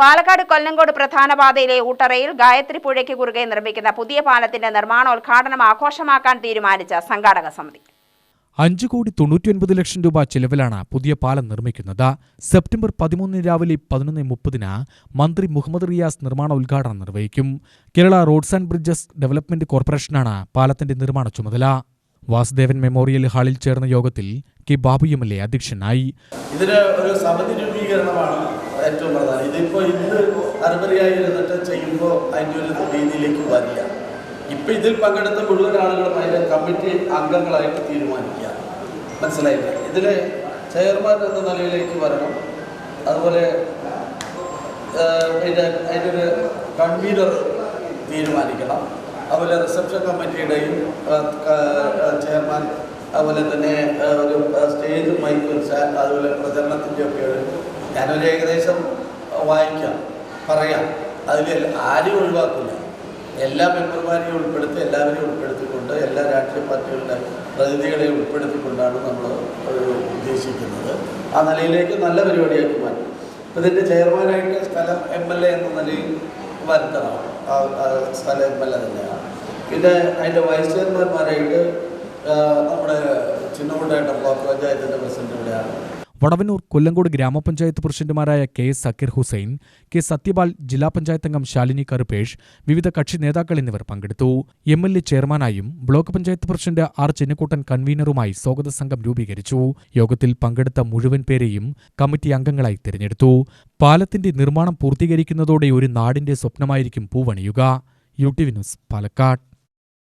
പാലക്കാട് കൊല്ലങ്കോട് പ്രധാന പാതയിലെ ഊട്ടറയിൽ ഗായത്രി പുഴയ്ക്ക് കുറുകെ നിർമ്മിക്കുന്ന പുതിയ പാലത്തിന്റെ നിർമ്മാണോദ്ഘാടനം ആഘോഷമാക്കാൻ തീരുമാനിച്ച സംഘാടക സമിതി. അഞ്ചു കോടി തൊണ്ണൂറ്റിയൊൻപത് ലക്ഷം രൂപ ചെലവിലാണ് പുതിയ പാലം നിർമ്മിക്കുന്നത്. സെപ്റ്റംബർ പതിമൂന്നിന് രാവിലെ പതിനൊന്ന് മുപ്പതിന് മന്ത്രി മുഹമ്മദ് റിയാസ് നിർമ്മാണ ഉദ്ഘാടനം നിർവഹിക്കും. Kerala roads and bridges development കോർപ്പറേഷനാണ് പാലത്തിന്റെ നിർമ്മാണ ചുമതല. വാസുദേവൻ മെമ്മോറിയൽ ഹാളിൽ ചേർന്ന യോഗത്തിൽ K Babu M L A അധ്യക്ഷനായി. ഇതിന് ഒരു സമിതി രൂപീകരണമാണ് ഏറ്റവും പ്രധാനം. ഇതിപ്പോ ഇന്ന് അറുപതിയായി ഇരുന്നിട്ട് ചെയ്യുമ്പോൾ അതിന്റെ ഒരു രീതിയിലേക്ക് വരില്ല. ഇപ്പൊ ഇതിൽ പങ്കെടുത്ത മുഴുവൻ ആളുകളും അതിന്റെ കമ്മിറ്റി അംഗങ്ങളായിട്ട് തീരുമാനിക്കുക. മനസ്സിലായില്ല? ഇതിൽ ചെയർമാൻ എന്ന നിലയിലേക്ക് വരണം. അതുപോലെ പിന്നെ അതിന്റെ ഒരു കൺവീനർ തീരുമാനിക്കണം. അതുപോലെ റിസപ്ഷൻ കമ്മിറ്റിയുടെയും അതുപോലെ തന്നെ ഒരു സ്റ്റേജ് മൈക്ക് അതുപോലെ പ്രചരണത്തിന്റെ ഒക്കെ ഒരു ഞാനൊരു ഏകദേശം വായിക്കാം പറയാം. അതിൽ ആരും ഒഴിവാക്കില്ല. എല്ലാ മെമ്പർമാരെയും ഉൾപ്പെടുത്തി എല്ലാവരെയും ഉൾപ്പെടുത്തിക്കൊണ്ട് എല്ലാ രാഷ്ട്രീയ പാർട്ടികളുടെ പ്രതിനിധികളെയും ഉൾപ്പെടുത്തിക്കൊണ്ടാണ് നമ്മൾ ഉദ്ദേശിക്കുന്നത്. ആ നിലയിലേക്ക് നല്ല പരിപാടിയാക്കി മാറ്റും. ഇപ്പം ഇതിന്റെ ചെയർമാനായിട്ട് സ്ഥലം എം എൽ എ എന്ന നിലയിൽ വരുത്തണം. ആ സ്ഥലം എം എൽ എ തന്നെയാണ്. പിന്നെ അതിന്റെ വൈസ് ചെയർമാൻമാരായിട്ട് നമ്മുടെ വടവന്നൂർ കൊല്ലങ്കോട് ഗ്രാമപഞ്ചായത്ത് പ്രസിഡന്റുമാരായ K S Zakir Hussain K Sathyapal ജില്ലാ പഞ്ചായത്ത് അംഗം ശാലിനി കറുപേഷ് വിവിധ കക്ഷി നേതാക്കൾ എന്നിവർ പങ്കെടുത്തു. M L A ചെയർമാനായും block panchayat president R Chennikkuttan കൺവീനറുമായി സ്വാഗത സംഘം രൂപീകരിച്ചു. യോഗത്തിൽ പങ്കെടുത്ത മുഴുവൻ പേരെയും കമ്മിറ്റി അംഗങ്ങളായി തിരഞ്ഞെടുത്തു. പാലത്തിന്റെ നിർമ്മാണം പൂർത്തീകരിക്കുന്നതോടെ ഒരു നാടിന്റെ സ്വപ്നമായിരിക്കും പൂവണിയുക. U T V news Palakkad.